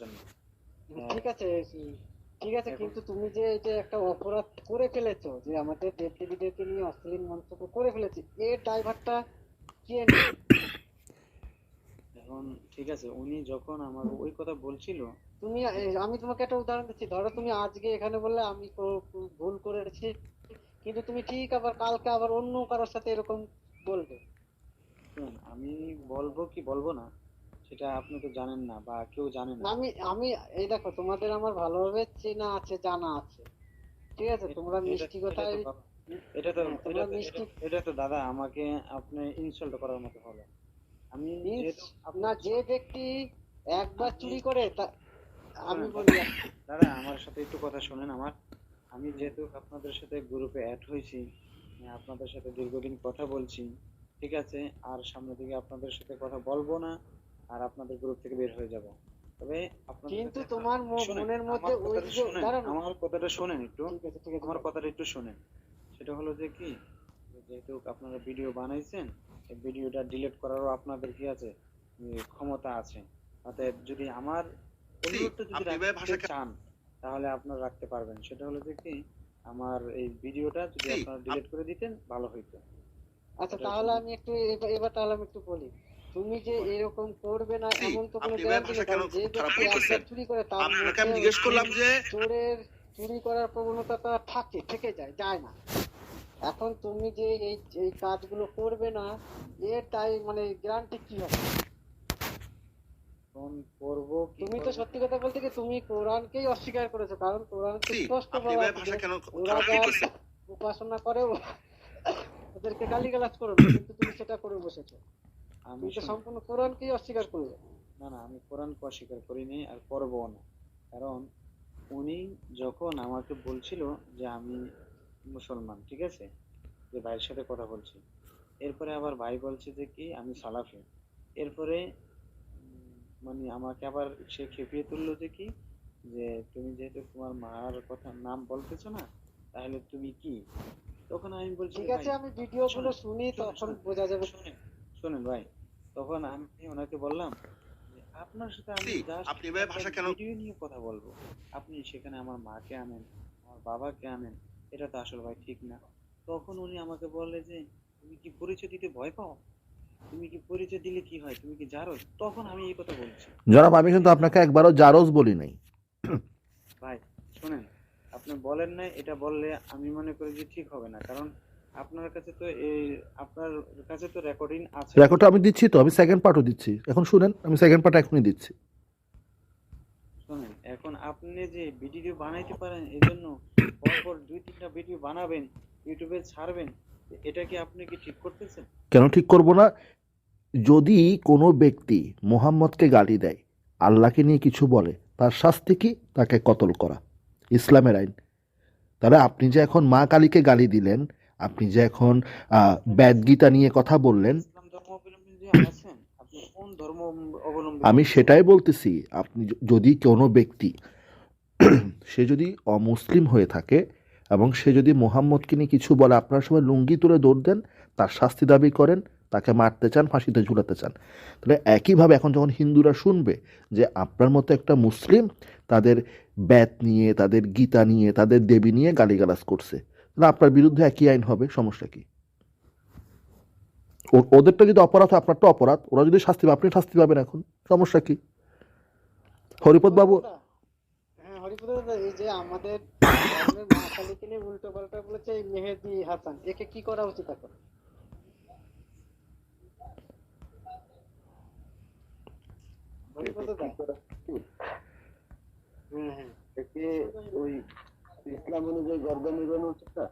জন্য। ঠিক আছে ঠিক আছে কিন্তু তুমি যে এই যে একটা অপরাধ করে ফেলেছো যে আমাদের দেব দেবীদেরকে নিয়ে অশ্লীল মন্তব্য করে ফেলেছি এর ড্রাইভারটা কে? এখন ঠিক আছে উনি যখন আমার ওই কথা বলছিল তুমি আমি তোমাকে একটা উদাহরণ দিচ্ছি। ধরো তুমি আজকে এখানে বললে আমি ভুল করেছি কিন্তু তুমি ঠিক আবার কালকে আবার অন্য কারোর সাথে এরকম বলবে। শুনুন, আমি বলব কি বলব না সেটা আপনি তো জানেন না বা কেউ জানে না। আমি আমি এই দেখো তোমাদের আমার ভালোভাবে চেনা আছে জানা আছে। ঠিক আছে? তোমরা মিষ্টি কথায় এটা তো হ্যাঁ, এটা তো- এটা- তো দাদা আমাকে আপনি ইনসাল্ট করার মতো হলো। আমি না যে ব্যক্তি একবার চুরি করে তা আমি হ্যাঁ, বলি দাদা আমার সাথে একটু কথা শোনেন আমার। আমি যেহেতু আপনাদের সাথে গ্রুপে অ্যাড হয়েছি আপনাদের সাথে দীর্ঘদিন কথা বলছি ঠিক আছে? আর সামনে থেকে আপনাদের সাথে কথা বলব না। আর আপনাদের গ্রুপ থেকে বের হয়ে যাব। তবে আপনাদের কিন্তু তোমার মনের আমার মধ্যে ওই আমার কথাটা শোনেন একটু। আমার কথাটা একটু শোনেন। সেটা হলো যে কি যেহেতু আপনারা ভিডিও বানাইছেন এই ভিডিওটা ডিলিট করারও আপনাদের কি আছে? ক্ষমতা আছে। অতএব যদি আমার অনুরোধটা যদি রাখতে চান তাহলে আপনারা রাখতে পারবেন। সেটা হলো যে কি আমার এই ভিডিওটা যদি আপনারা ডিলিট করে দিতেন ভালো হইতো। আচ্ছা তাহলে আমি একটু এবার- এবার তাহলে আমি একটু বলি। তুমি যে এরকম করবে না এমন তো কোনো গ্যারান্টি নেই কারণ যে? চুরি করে তার আপনাকে আমি জিজ্ঞেস করলাম যে চোরের চুরি করার প্রবণতাটা থাকে থেকে যায় যায় না। এখন তুমি যে এই এই কাজগুলো করবে না এর তাই মানে গ্যারান্টি কি হবে? করব তুমি তো সত্যি কথা বলতে কি তুমি কোরআনকেই অস্বীকার করেছ কারণ কোরআন তো স্পষ্ট বলা আছে উপাসনা করে ওদেরকে গালিগালাজ করো কিন্তু তুমি সেটা করে বসেছো। আমি তো সম্পূর্ণ কোরআনকেই অস্বীকার করবে না না আমি কোরআনকে অস্বীকার করিনি আর করব না। কারণ উনি যখন আমাকে বলছিল যে আমি মুসলমান ঠিক আছে? যে ভাইয়ের সাথে কথা বলছি। এরপরে আবার ভাই বলছে যে কি আমি সালাফি। এরপরে মানে আমাকে আবার সে খেপিয়ে তুললো যে কি যে তুমি যেহেতু তোমার মার কথা নাম বলতেছো না তাহলে তুমি কি? তখন আমি বলছি ঠিক আছে আমি ভিডিওগুলো শুনি তখন। বোঝা যাবে। শোনেন শোনেন ভাই তখন আমি ওনাকে বললাম যে আপনার সাথে আমি just আপনি এভাবে একটা ভাষা কেন- ভিডিও নিয়ে কথা বলব। আপনি সেখানে আমার মাকে আনেন আমার বাবাকে আনেন এটা তো আসলে ভাই ঠিক না। তখন উনি আমাকে বললে যে তুমি কি পরিচয় দিতে ভয় পাও? তুমি কি পরিচয় দিলে কি হয়? তুমি কি জানো তখন আমি এই কথা বলছি। জনাব আমি কিন্তু আপনাকে একবারও জারজ বলি নাই। ভাই শোনেন আপনি বলেন না এটা বললে আমি মনে করি যে ঠিক হবে না। কারণ আপনার কাছে তো এই আপনার কাছে তো রেকর্ডিং আছে। রেকর্ডটা আমি দিচ্ছি তো আমি সেকেন্ড পার্টও দিচ্ছি। এখন শুনেন আমি সেকেন্ড পার্ট এখনই দিচ্ছি। শোনেন এখন আপনি যে ভিডিও বানাইতে পারেন এই জন্য পরপর দুই তিনটা ভিডিও বানাবেন ইউটিউবে ছাড়বেন এটা কি আপনি কি ঠিক করতেছেন? কেন ঠিক করব না? যদি কোনো ব্যক্তি মোহাম্মদকে গালি দেয় আল্লাহকে নিয়ে কিছু বলে তার শাস্তি কি? তাকে কতল করা। ইসলামের আইন। তাহলে আপনি যে এখন মা কালীকে গালি দিলেন আপনি যে এখন আহ, বেদগীতা নিয়ে কথা বললেন আমি সেটাই বলতেছি আপনি যদি কোনো ব্যক্তি সে যদি অমুসলিম হয়ে থাকে এবং সে যদি মোহাম্মদকে নিয়ে কিছু বলে আপনার সময় লুঙ্গি তুলে দৌড় দেন তার শাস্তি দাবি করেন তাকে মারতে চান ফাঁসিতে ঝুলাতে চান। তাহলে একইভাবে এখন যখন হিন্দুরা শুনবে যে আপনার মতো একটা মুসলিম তাদের ব্যাত নিয়ে তাদের গীতা নিয়ে তাদের দেবী নিয়ে গালিগালাজ করছে তাহলে আপনার বিরুদ্ধে একই আইন হবে সমস্যা কি? ওদেরটা যদি অপরাধ হয় আপনারটা অপরাধ। ওরা যদি শাস্তি পাবে আপনি শাস্তি পাবেন এখন। সমস্যা কি? হরিপদ বাবু হ্যাঁ হরিপদ দাদা এই যে আমাদের ধর্মের মা কালীকে নিয়ে উল্টো পাল্টা বলেছে মেহেদি হাসান। একে কি করা উচিত এখন? হ্যাঁ হ্যাঁ। ওই ইসলাম অনুযায়ী উচিত না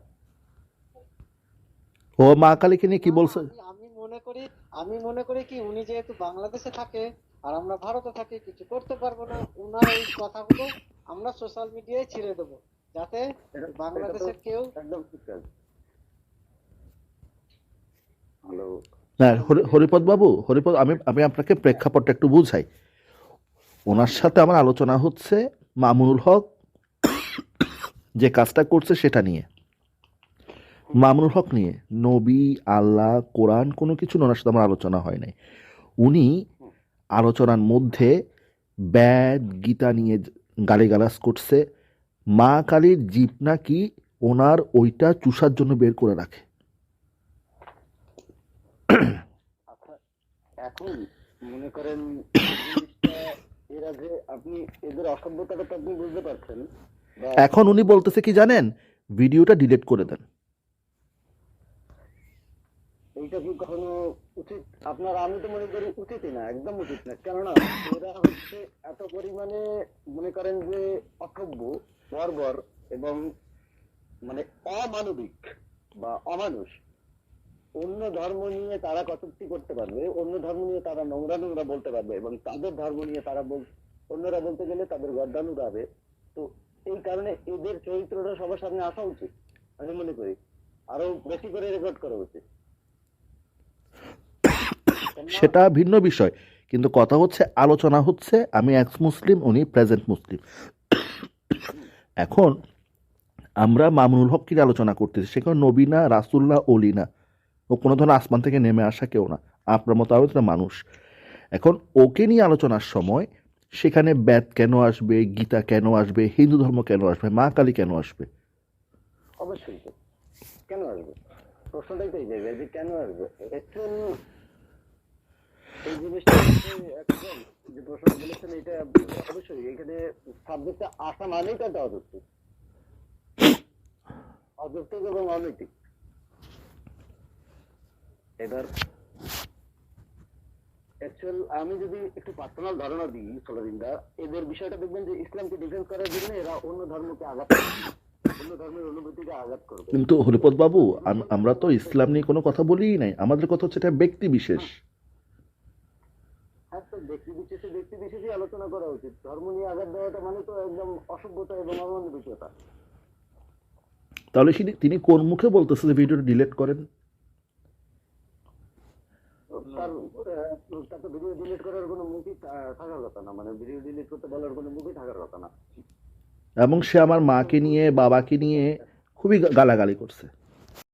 ও মা কালীকে নিয়ে কি বলছে? আমি- মনে করি আমি মনে করি কি উনি যেহেতু বাংলাদেশে থাকে আর আমরা ভারতে থাকি কিছু করতে পারব না। উনার এই কথাগুলো আমরা সোশ্যাল মিডিয়ায় ছেড়ে দেবো যাতে বাংলাদেশের কেউ একদম ঠিক কাজ। হ্যালো। না হরিপদ বাবু হরিপদ আমি আমি আপনাকে প্রেক্ষাপটটা একটু বুঝাই। ওনার সাথে আমার আলোচনা হচ্ছে মামুনুল হক যে কাজটা করছে সেটা নিয়ে। মামুনুল হক নিয়ে। নবী আল্লাহ কোরআন কোনো কিছু ওনার সাথে আমার আলোচনা হয় নাই। উনি আলোচনার মধ্যে ব্যাদ গীতা নিয়ে গালিগালাজ করছে। মা কালীর জীব নাকি ওনার ওইটা চুষার জন্য বের করে রাখে। আচ্ছা এখন মনে করেন এর আগে আপনি এদের অসভ্যতাটা আপনি বুঝতে পারছেন। এখন উনি বলতেছে কি জানেন? ভিডিওটা ডিলিট করে দেন। কি কখনো উচিত? আপনার আমি তো মনে করি উচিতই না একদম উচিত না। কেননা এরা হচ্ছে এত পরিমাণে মনে করেন যে অসভ্য বর্বর এবং মানে অমানবিক বা অমানুষ। অন্য ধর্ম নিয়ে তারা কটূক্তি করতে পারবে অন্য ধর্ম নিয়ে তারা নোংরা নোংরা বলতে পারবে এবং তাদের ধর্ম নিয়ে তারা বল অন্যরা বলতে গেলে তাদের গর্দান তো এই কারণে এদের চরিত্রটা সবার সামনে আসা উচিত, আমি মনে করি। আরও বেশি করে রেকর্ড করা উচিত। সেটা ভিন্ন বিষয়, কিন্তু কথা হচ্ছে, আলোচনা হচ্ছে, আমি এক্স মুসলিম উনি প্রেজেন্ট মুসলিম। এখন আমরা মামুনুল হক নিয়ে আলোচনা করতেছি? সেখানে নবীনা রাসুল্লাহ অলিনা ও কোনো ধরনের আসমান থেকে নেমে আসা কেউ না। আপনার মতো আরও মানুষ। এখন ওকে নিয়ে আলোচনার সময় সেখানে ব্যাদ কেন আসবে? গীতা কেন আসবে? হিন্দু ধর্ম কেন আসবে? মা কালী কেন আসবে? অবশ্যই কেন আসবে? প্রশ্নটাই তো এই যে কেন আসবে? এই জিনিসটা এটা অবশ্যই। এখানে সাবজেক্টটা আসা একটা এবার অ্যাকচুয়াল আমি যদি একটু পার্সোনাল ধারণা দিই সোলারিন্দা এদের বিষয়টা দেখবেন যে ইসলামকে ডিফেন্স করার জন্য এরা অন্য ধর্মকে আঘাত অন্য ধর্মের অনুভূতিকে আঘাত করবে কিন্তু হরিপদ বাবু আমরা তো ইসলাম নিয়ে কোনো কথা বলিই নাই। আমাদের কথা হচ্ছে এটা ব্যক্তি বিশেষ। হ্যাঁ তো ব্যক্তি বিশেষে ব্যক্তি বিশেষে আলোচনা করা উচিত। ধর্ম নিয়ে আঘাত দেওয়াটা মানে তো একদম অসভ্যতা এবং অমানবিকতা তাহলে তিনি- তিনি কোন মুখে বলতেছে যে ভিডিওটা ডিলিট করেন? তার উপরে তাকে ভিডিও ডিলিট করার কোনো মুখই থাকার কথা না। মানে ভিডিও ডিলিট করতে বলার কোনো মুখই থাকার কথা না। এবং সে আমার মাকে নিয়ে, বাবাকে নিয়ে খুবই গালাগালি করছে।